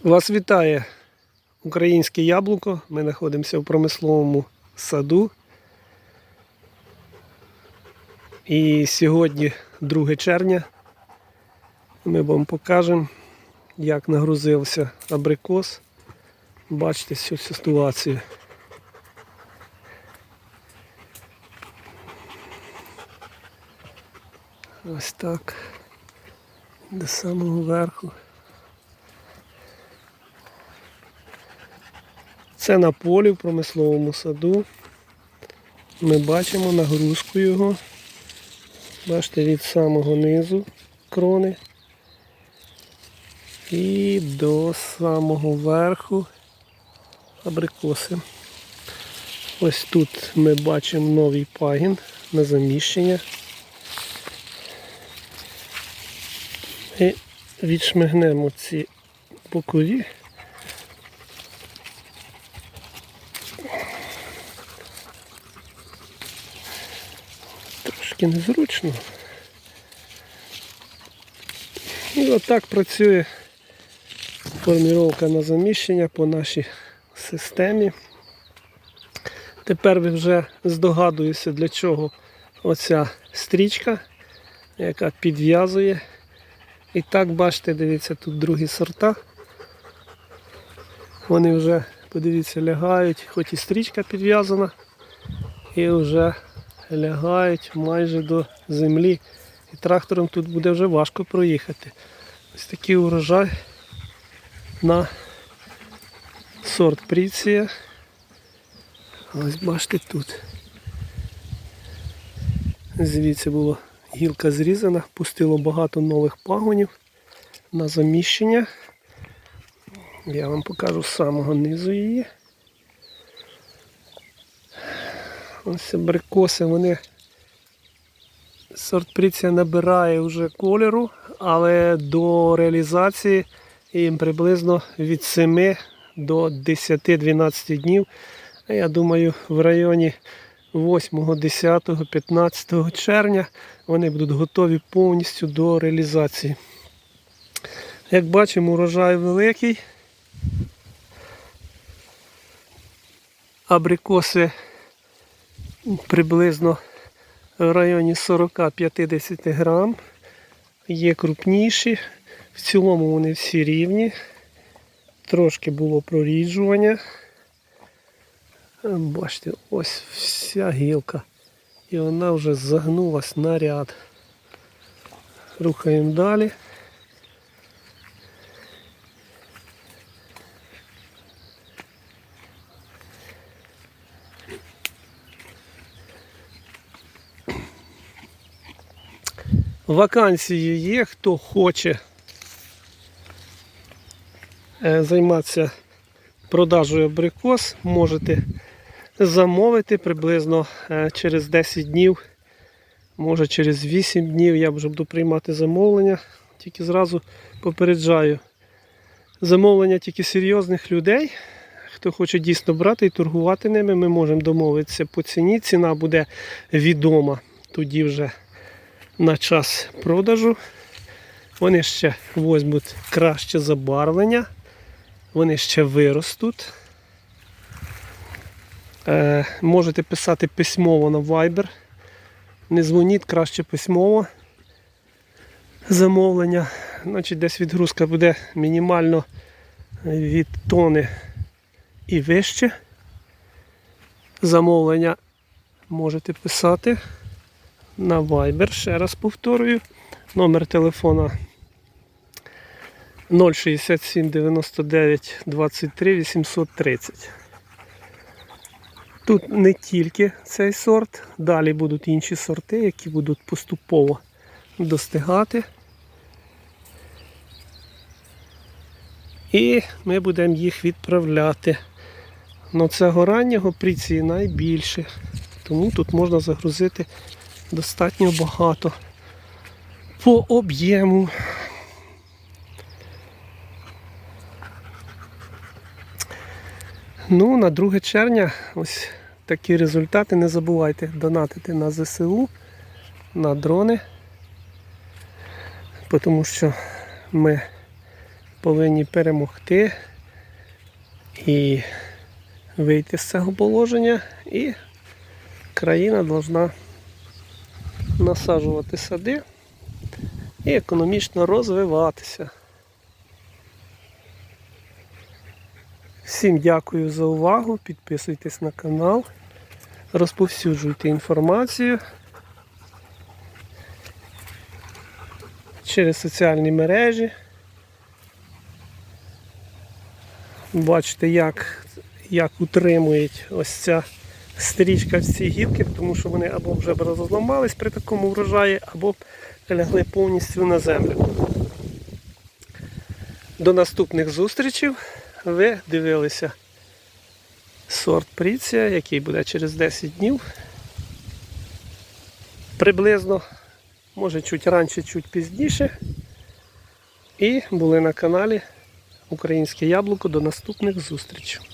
Вас вітає українське яблуко. Ми знаходимося в промисловому саду. І сьогодні 2 червня. Ми вам покажемо, як нагрузився абрикос. Бачите всю ситуацію. Ось так. До самого верху. Це на полі в промисловому саду. Ми бачимо нагрузку його. Бачите, від самого низу крони і до самого верху абрикоси. Ось тут ми бачимо новий пагін на заміщення. І відшмигнемо ці бокові. Трошки незручно. І отак працює форміровка на заміщення по нашій системі. Тепер ви вже здогадуєтеся, для чого оця стрічка, яка підв'язує. І так, бачите, дивіться, тут другі сорта. Вони вже, подивіться, лягають, хоч і стрічка підв'язана, і вже лягають майже до землі. І трактором тут буде вже важко проїхати. Ось такий урожай на сорт пріція. Ось бачите тут. Звідси була гілка зрізана, пустило багато нових пагонів на заміщення. Я вам покажу з самого низу її. Ось абрикоси, вони сорт пріція набирає вже кольору, але до реалізації їм приблизно від 7 до 10-12 днів. А Я думаю, в районі 8, 10, 15 червня вони будуть готові повністю до реалізації. Як бачимо, урожай великий. Абрикоси приблизно в районі 40-50 грам. Є крупніші. В цілому вони всі рівні. Трошки було проріджування. Бачите, ось вся гілка. І вона вже загнулась на ряд. Рухаємо далі. Вакансії є, хто хоче е, займатися продажею абрикос, можете замовити приблизно е, через 10 днів, може через 8 днів я вже буду приймати замовлення. Тільки зразу попереджаю. Замовлення тільки серйозних людей. Хто хоче дійсно брати і торгувати ними, ми можемо домовитися по ціні. Ціна буде відома тоді вже на час продажу. Вони ще візьмуть краще забарвлення, вони ще виростуть. Е, можете писати письмово на Viber. Не дзвоніть краще письмово. Замовлення. Значить, десь відгрузка буде мінімально від тони і вище. Замовлення можете писати на Viber. Ще раз повторюю. Номер телефона 067 99 23 830. Тут не тільки цей сорт, далі будуть інші сорти, які будуть поступово достигати. І ми будемо їх відправляти. Но цього раннього пріції найбільше. Тому тут можна загрузити достатньо багато по об'єму. Ну, на 2 червня ось такі результати. Не забувайте донатити на ЗСУ, на дрони, тому що ми повинні перемогти і вийти з цього положення, і країна повинна насаджувати сади і економічно розвиватися. Всім дякую за увагу. Підписуйтесь на канал, розповсюджуйте інформацію через соціальні мережі. Бачите, як, як утримують ось ця стрічка всі гілки, тому що вони або вже розламались при такому врожаї, або лягли повністю на землю. До наступних зустрічей. Ви дивилися сорт Пріція, який буде через 10 днів. Приблизно, може чуть раніше, чуть пізніше. І були на каналі Українське Яблуко. До наступних зустрічей.